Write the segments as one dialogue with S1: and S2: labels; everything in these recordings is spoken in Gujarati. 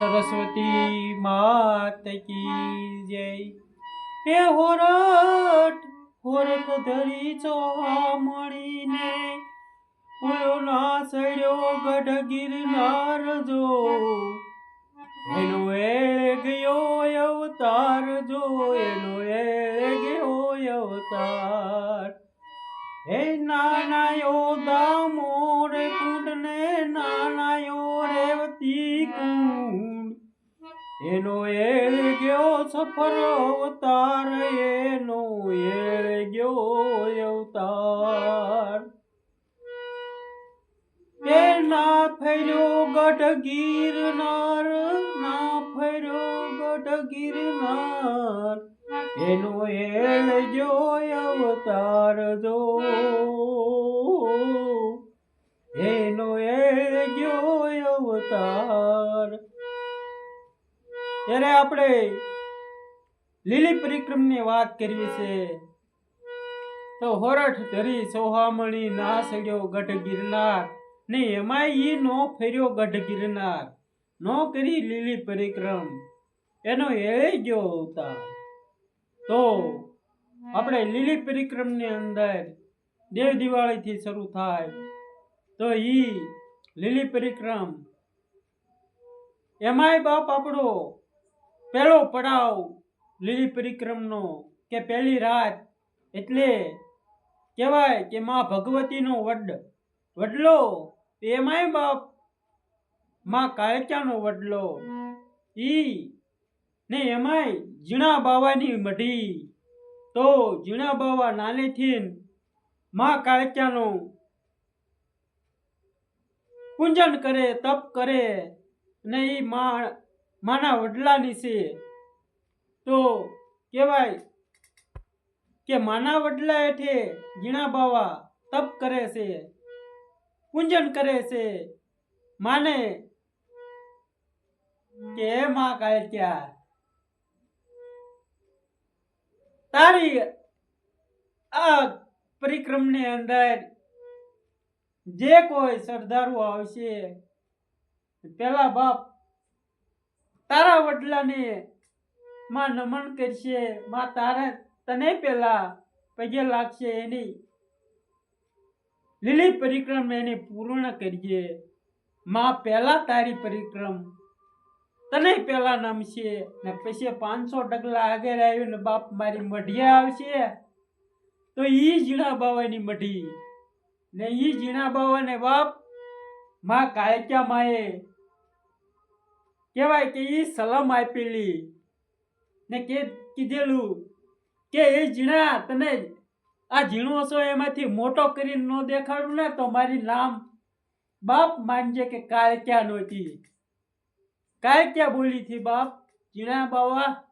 S1: સરસ્વતી માત કી જય. એ હોરટ હોરઠ ધરી ચોહામણીને ઓયો ના સડ્યો ગઢ ગિરનાર જો એનો એ ગયો અવતાર જો, એનો એ ગયો અવતાર. હે નાના નાનાયો દામોર કુંડને નાના યો રેવતી કુંડ. એનો એળ ગયો સફર અવતાર, એનો એળ ગયો અવતાર. એ ના ફર્યો ગઢ ગિરનાર ના ફર્યો ગઢ ગિરનાર એનો એળ ગયો અવતાર જો. એનો એળ ગયો અવતાર. ત્યારે આપણે લીલી પરિક્રમની વાત કરવી છે. તો હોરઠ ધરી સોહામણી ના સડ્યો ગઢ ગિરનાર, ને એમાં ઈ નો ફેર્યો ગઢ ગિરનાર. નો કરી લીલી પરિક્રમ, એનો એળે ગયો અવતાર. તો આપણે લીલી પરિક્રમની અંદર દેવ દિવાળીથી શરૂ થાય, તો ઈ લીલી પરિક્રમ, એમાંય બાપ આપણો પહેલો પડાવ લીલી પરિક્રમનો કે પહેલી રાત એટલે કહેવાય કે માં ભગવતીનો વડ. વડલો એમાંય બાપમાં કાળચાનો વડલો. ઈ ને એમાંય ઝીણા બાવાની મઢી. તો ઝીણા બાવા નાનેથી માં કાળચાનું પૂજન કરે, તપ કરે ને એ માં માના વડલાની છે. તો કહેવાય કે માના વડલા હેઠે ઝીણા બાવા તપ કરે છે, પૂજન કરે છે. માને કે માં કાળક્યા તારી આ પરિક્રમની અંદર જે કોઈ સરદારો આવશે, પેલા બાપ તારા વડલાને માં નમન કરશે. માં તારે તને પેલા પગે લાગશે એની લીલી પરિક્રમ એની પૂર્ણ કરીએ માં પેલા તારી પરિક્રમ તને પેલા નમશે ને પછી પાંચસો ડગલા આગળ આવ્યું ને બાપ મારી મઢિયા આવશે. તો ઈ ઝીણા બાવાની મઢી ને ઈ ઝીણા બાવાને બાપમાં કાળક્યા માએ કહેવાય કે એ સલામ આપેલી. ને કે કીધેલું કે એ ઝીણા, તને આ ઝીણો છો, એમાંથી મોટો કરીને ન દેખાડું ને તો મારી નામ બાપ માનજે કે કાળક્યા નહોતી. કાળક્યા બોલી થી બાપ, ઝીણા બાવા,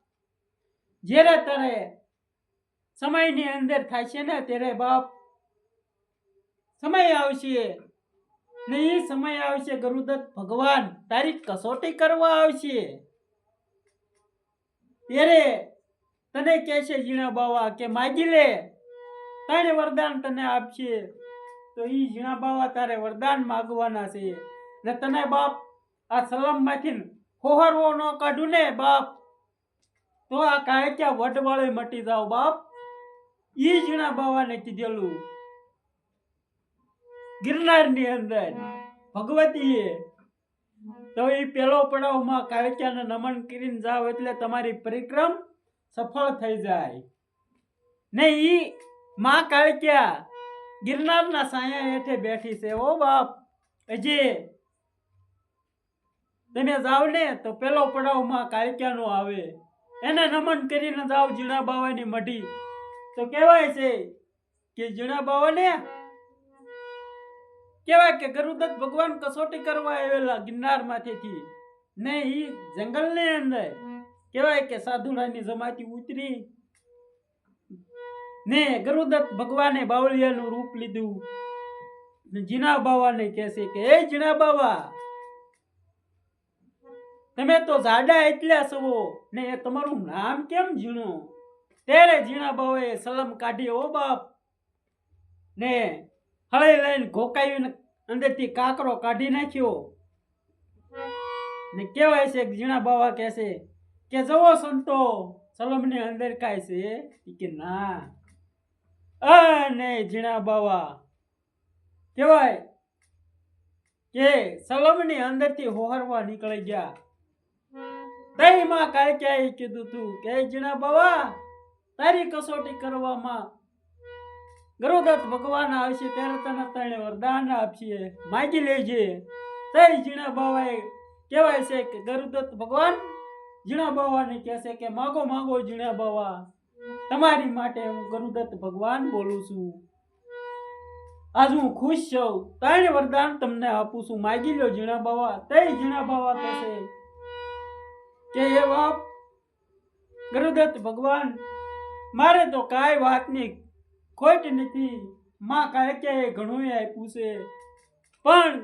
S1: જ્યારે તારે સમયની અંદર થાય છે ને, ત્યારે બાપ, સમય આવશે. ને એ સમય આવશે ગરુદત્ત ભગવાન. તારી કસોટી કરવા આવશે. ત્યારે તને કહેશે ઝીણા બાવા કે માગી લે તારે વરદાન તને આપશે. તો ઈ ઝીણા બાવા તારે વરદાન માગવાના છે. ને તને બાપ આ સલમમાંથી હોહરવો ન કાઢું ને બાપ. તો આ કાળક્યા વટવાળે મટી જાવ બાપ. ઈ ઝીણા બાવાને કીધેલું. ગિરનારની અંદર. ભગવતીએ તો એ પેલો પડાવમાં કાવ્યાને નમન કરીને જાવ એટલે તમારી પરિક્રમ સફળ થઈ જાય. ને ઈ માં કાળક્યા ગિરનારના સાયા હેઠે બેઠી છે. ઓ બાપ હજી તમે જાવ ને તો પેલો પડાવમાં કાળક્યાનો આવે. એને નમન કરીને જાવ જીણા બાવાની મઢી. તો કહેવાય છે કે જીણા બાવાને કહેવાય કે ગરુદત્ત ભગવાન કસોટી કરવા આવેલા ગિરનારમાંથી ને એ જંગલની અંદર કહેવાય કે સાધુડાની જમાતી ઉતરી ને ગરુદત્ત ભગવાને બાવળિયાનું રૂપ લીધું. ને જીના બાવાને કહેશે કે એ જીના બાવા, તમે તો જાડા એટલા છો ને એ તમારું નામ કેમ ઝીણું? ત્યારે જીણા બાવાએ સલમ કાઢી, ઓ બાપ, ને હળે લઈને ઘોકાવીને અંદરથી કાકરો કાઢી નાખ્યો. ને કહેવાય છે ઝીણા બાવા કહે છે કે, જવો સંતો, સલમની અંદર કાય છે? કે, ના. અને ઝીણા બાવા કહેવાય કે, સલમની અંદરથી હોહરવા નીકળી ગયા. તઈ માં ક્યાંય કીધું તું કે જીણા બાવા, તારી કસોટી કરવામાં ગરુદત્ત ભગવાન આવશે, ત્યારે તને તને વરદાન આપશે. માગી લેજે. તઈ જીણા બાવાએ કહેવાય છે કે ગરુદત્ત ભગવાન જીણા બાવાને કહે છે કે માગો માગો જીણા બાવા. તમારી માટે હું ગરુદત્ત ભગવાન બોલું છું. આજ હું ખુશ છું. ત્રણ વરદાન તમને આપું છું. માગી લો જીણા બાવા. તઈ જીણા બાવા કહેશે કે એ બાપ ગરુદત્ત ભગવાન, મારે તો કાંઈ વાતની ખોટ નથી. માં કાળક્યાએ ઘણું આપ્યું છે. પણ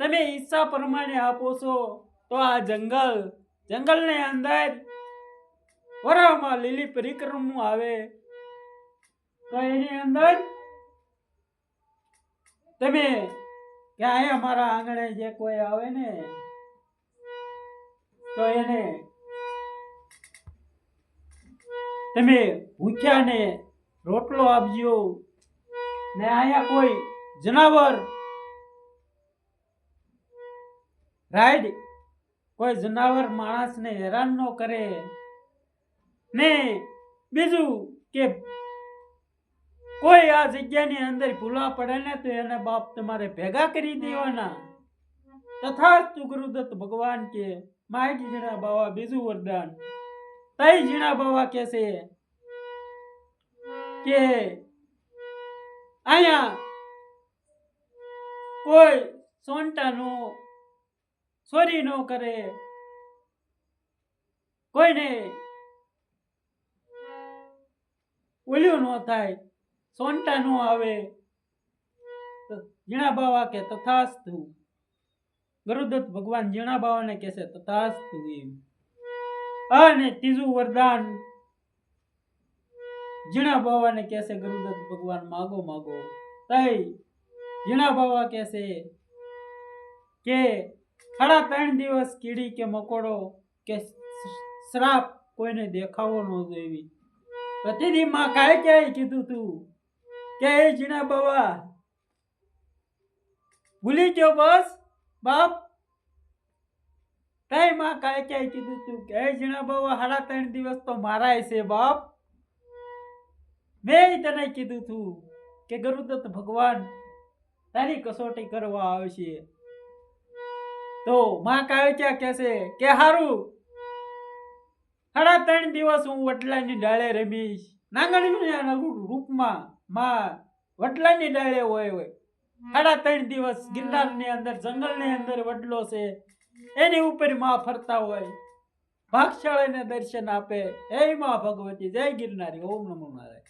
S1: તમે ઈચ્છા પ્રમાણે આપો છો તો આ જંગલ, જંગલની અંદર વરામાં લીલી પરિક્રમું આવે. તો એની અંદર તમે ક્યાંય અમારા મારા આંગણે જે કોઈ આવે ને, તો એને તમે ભૂખ્યા ને રોટલો આપજો. ને અહીંયા કોઈ જનાવર. રાઈડ. કોઈ જનાવર માણસને હેરાન ન કરે. ને બીજું કે કોઈ આ જગ્યાની અંદર ભૂલા પડે ને તો એને બાપ તમારે ભેગા કરી દેવાના. તથા ગુરુદત્ત ભગવાન કે, માહિતી જીણા બાવા, બીજું વરદાન. તઈ જીણા બાવા કે કે અહીંયા કોઈ સોંટાનો ચોરી ન કરે. કોઈને ઓલ્યું ન થાય, સોંટા ન આવે. જીણા બાવા કે તથાસ્તુ. ગરુદત્ત ભગવાન જીણા બાવાને કહેશે તથાસ્તુ એમ. અને ત્રીજું વરદાન જીણા બાવાને કહેશે ગરુદત્ત ભગવાન, માગો માગો. તઈ જીણા બાવા કહેશે કે ખરા ત્રણ દિવસ કીડી કે મકોડો કે શ્રાપ કોઈને દેખાવો ન જોઈવી પ્રતિદી માં કાય ક્યાંય કીધું તું કે, એ જીણા બાવા, ભૂલી ગયો બસ, બાપ. તઈ માં કાય ક્યાંય કીધું તું કે, એ જીણા બાવા, હારા ત્રણ દિવસ તો મારાય છે, બાપ. મેં તને કીધું તું કે ગરુદત્ત ભગવાન તારી કસોટી કરવા આવશે તો માં કાળક્યા કહેશે કે હારું, સાડા ત્રણ દિવસ હું વટલાની ડાળે રમીશ. નાંગણીના રૂપમાં માં વટલાની ડાળે હોય હોય. સાડા ત્રણ દિવસ ગિરનારની અંદર, જંગલની અંદર વડલો છે. એની ઉપરમાં ફરતા હોય. ભાગશાળાને દર્શન આપે. હે માં ભગવતી, જય ગિરનારી. ઓમ નમો નારાયણ